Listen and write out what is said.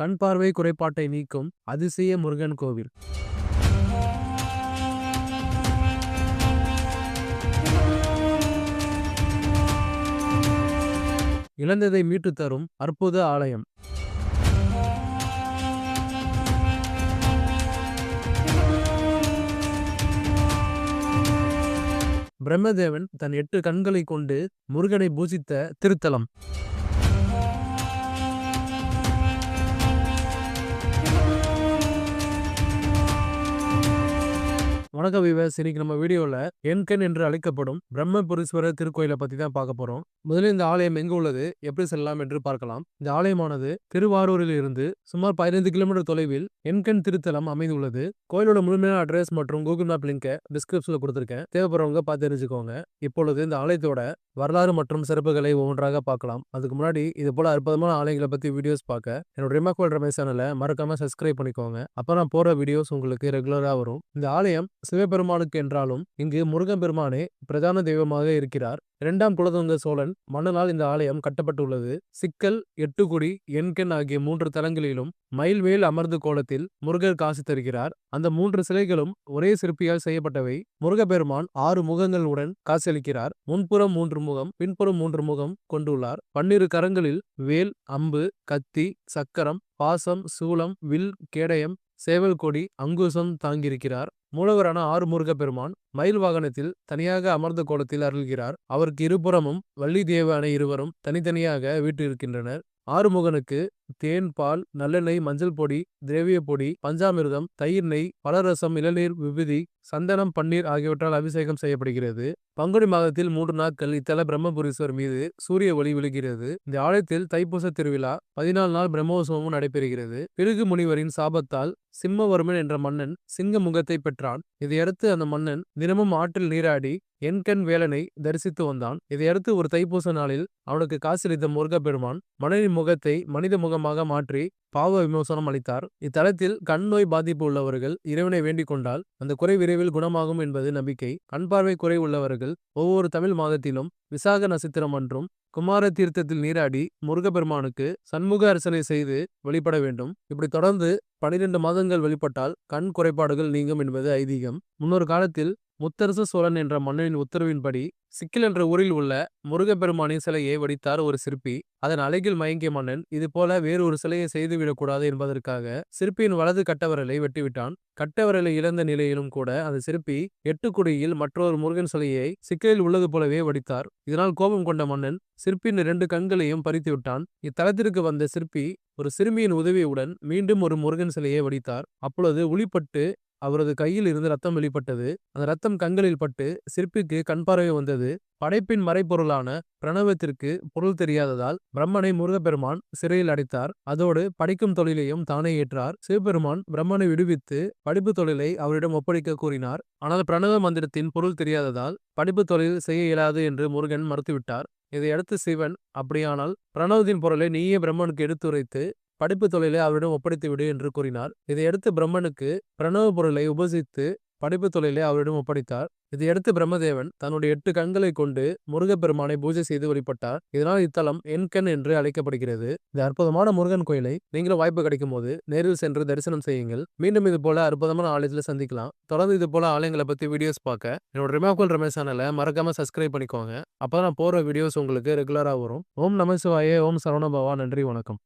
கண் பார்வை குறைபாட்டை நீக்கும் அதிசய முருகன் கோவில். இழந்ததை மீட்டுத் தரும் அற்புத ஆலயம். பிரம்மதேவன் தன் எட்டு கண்களை கொண்டு முருகனை பூஜித்த திருத்தலம். வணக்கம் விவஸ் இன்னைக்கு நம்ம வீடியோவில் என்கன் என்று அழைக்கப்படும் பிரம்மபுரீஸ்வரர் திருக்கோயிலை பற்றி தான் பார்க்க போகிறோம் முதலில் இந்த ஆலயம் எங்கு உள்ளது? எப்படி செல்லலாம் என்று பார்க்கலாம். இந்த ஆலயமானது திருவாரூரில் இருந்து சுமார் பதினைந்து கிலோமீட்டர் தொலைவில் என்கன் திருத்தலம் அமைந்துள்ளது. கோயிலோட முழுமையான அட்ரஸ் மற்றும் கூகுள் மேப் லிங்கை டிஸ்கிரிப்ஷனில் கொடுத்துருக்கேன். தேவைப்படுறவங்க பார்த்து தெரிஞ்சுக்கோங்க. இப்பொழுது இந்த ஆலயத்தோட வரலாறு மற்றும் சிறப்புகளை ஒவ்வொன்றாக பார்க்கலாம். அதுக்கு முன்னாடி இது போல அற்புதமான ஆலயங்களை பற்றி வீடியோஸ் பார்க்க என்னோட ரிமாக்கோல் ரமேஷ் சேனலை மறக்காம சப்ஸ்கிரைப் பண்ணிக்கோங்க. அப்போ நான் போகிற வீடியோஸ் உங்களுக்கு ரெகுலராக வரும். இந்த ஆலயம் சிவபெருமானுக்கு என்றாலும் இங்கு முருகன் பெருமானே பிரதான தெய்வமாக இருக்கிறார். இரண்டாம் குலதொங்க சோழன் மன்னனால் இந்த ஆலயம் கட்டப்பட்டுள்ளது. சிக்கல் எட்டுக்குடி எண்கண் ஆகிய மூன்று தலங்களிலும் மயில்வேல் அமர்ந்து கோலத்தில் முருகர் காசு தருகிறார். அந்த மூன்று சிலைகளும் ஒரே சிற்பியால் செய்யப்பட்டவை. முருகப்பெருமான் ஆறு முகங்களுடன் காசளிக்கிறார் முன்புறம் மூன்று முகம் பின்புறம் மூன்று முகம் கொண்டுள்ளார். பன்னிரு கரங்களில் வேல் அம்பு கத்தி சக்கரம் பாசம் சூலம் வில் கேடயம் சேவல் கொடி அங்குசம் தாங்கியிருக்கிறார். மூலவரான ஆறு முருகப்பெருமான் மயில் வாகனத்தில் தனியாக அமர்ந்த கோலத்தில் அருள்கிறார். அவருக்கு இருபுறமும் வள்ளி தேவான இருவரும் தனித்தனியாக வீட்டிருக்கின்றனர் ஆறுமுகனுக்கு தேன் பால் நல்லெண்ணெய் மஞ்சள் பொடி திரவிய பொடி பஞ்சாமிர்தம் தயிர் நெய் பலரசம் இளநீர் விபதி சந்தனம் பன்னீர் ஆகியவற்றால் அபிஷேகம் செய்யப்படுகிறது. பங்குனி மாதத்தில் மூன்று நாட்கள் இத்தல பிரம்மபுரீஸ்வர் மீது சூரிய ஒளி விழுகிறது. இந்த ஆலயத்தில் தைப்பூச திருவிழா பதினாலு நாள் பிரம்மோத்சவமும் நடைபெறுகிறது. பிருகு முனிவரின் சாபத்தால் சிம்மவர்மன் என்ற மன்னன் சிங்க முகத்தை பெற்றான். இதையடுத்து அந்த மன்னன் தினமும் ஆற்றில் நீராடி என்கண் வேலனை தரிசித்து வந்தான். இதையடுத்து ஒரு தைப்பூச நாளில் அவனுக்கு காசளித்த முருகப்பெருமான் மனிதன் முகத்தை மனித முகமாக மாற்றி பாவ விமோசனம் அளித்தார். இத்தலத்தில் கண் நோய் பாதிப்பு உள்ளவர்கள் இறைவனை வேண்டிக் கொண்டால் அந்த குறை விரைவில் குணமாகும் என்பது நம்பிக்கை. கண் பார்வை குறை உள்ளவர்கள் ஒவ்வொரு தமிழ் மாதத்திலும் விசாக நட்சத்திரம் அன்றும் குமார தீர்த்தத்தில் நீராடி முருகப்பெருமானுக்கு சண்முக அர்ச்சனை செய்து வழிபட வேண்டும். இப்படி தொடர்ந்து பனிரெண்டு மாதங்கள் வழிபட்டால் கண் குறைபாடுகள் நீங்கும் என்பது ஐதீகம். முன்னொரு காலத்தில் முத்தரசு சோழன் என்ற மன்னனின் உத்தரவின்படி சிக்கில் என்ற ஊரில் உள்ள முருகப்பெருமானின் சிலையை வடித்தார் ஒரு சிற்பி. அதன் அழகில் மயங்கிய மன்னன் இது போல வேறு ஒரு சிலையை செய்துவிடக்கூடாது என்பதற்காக சிற்பியின் வலது கட்டவரலை வெட்டிவிட்டான். கட்டவரலை இழந்த நிலையிலும் கூட அந்த சிற்பி எட்டுக்குடியில் மற்றொரு முருகன் சிலையை சிக்கலில் உள்ளது போலவே வடித்தார். இதனால் கோபம் கொண்ட மன்னன் சிற்பியின் இரண்டு கண்களையும் பறித்து விட்டான். இத்தலத்திற்கு வந்த சிற்பி ஒரு சிறுமியின் உதவியுடன் மீண்டும் ஒரு முருகன் சிலையை வடித்தார். அப்பொழுது உளிப்பட்டு அவரது கையில் இருந்து ரத்தம் வெளிப்பட்டது. அந்த ரத்தம் கண்களில் பட்டு சிற்பிக்கு கண் பார்வை வந்தது. படைப்பின் மறைப்பொருளான பிரணவத்திற்கு பொருள் தெரியாததால் பிரம்மனை முருகப்பெருமான் சிறையில் அடைத்தார். அதோடு படிக்கும் தொழிலையும் தானே ஏற்றார். சிவபெருமான் பிரம்மனை விடுவித்து படிப்பு தொழிலை அவரிடம் ஒப்படைக்க கூறினார். ஆனால் பிரணவ மந்திரத்தின் பொருள் தெரியாததால் படிப்பு தொழில் செய்ய இயலாது என்று முருகன் மறுத்துவிட்டார். இதையடுத்து சிவன் அப்படியானால் பிரணவத்தின் பொருளை நீயே பிரம்மனுக்கு எடுத்துரைத்து படிப்பு தொழிலை அவரிடம் ஒப்படைத்து விடு என்று கூறினார். இதையடுத்து பிரம்மனுக்கு பிரணவ பொருளை உபசித்து படிப்பு தொழிலை அவரிடம் ஒப்படைத்தார். இதையடுத்து பிரம்மதேவன் தன்னுடைய எட்டு கண்களை கொண்டு முருகப்பெருமானை பூஜை செய்து வழிபட்டார். இதனால் இத்தலம் என்கண் என்று அழைக்கப்படுகிறது. இந்த அற்புதமான முருகன் கோயிலை நீங்களும் வாய்ப்பு கிடைக்கும் போது நேரில் சென்று தரிசனம் செய்யுங்கள். மீண்டும் இது போல அற்புதமான ஆலயத்தில் சந்திக்கலாம். தொடர்ந்து இது போல ஆலயங்களை பத்தி வீடியோஸ் பார்க்க என்னோட ரிமாக்கோல் ரமேஷ் சேனலை மறக்காம சப்ஸ்கிரைப் பண்ணிக்கோங்க. அப்போ நான் போற வீடியோஸ் உங்களுக்கு ரெகுலரா வரும். ஓம் நமசிவாயே ஓம் சரவணபவா நன்றி வணக்கம்.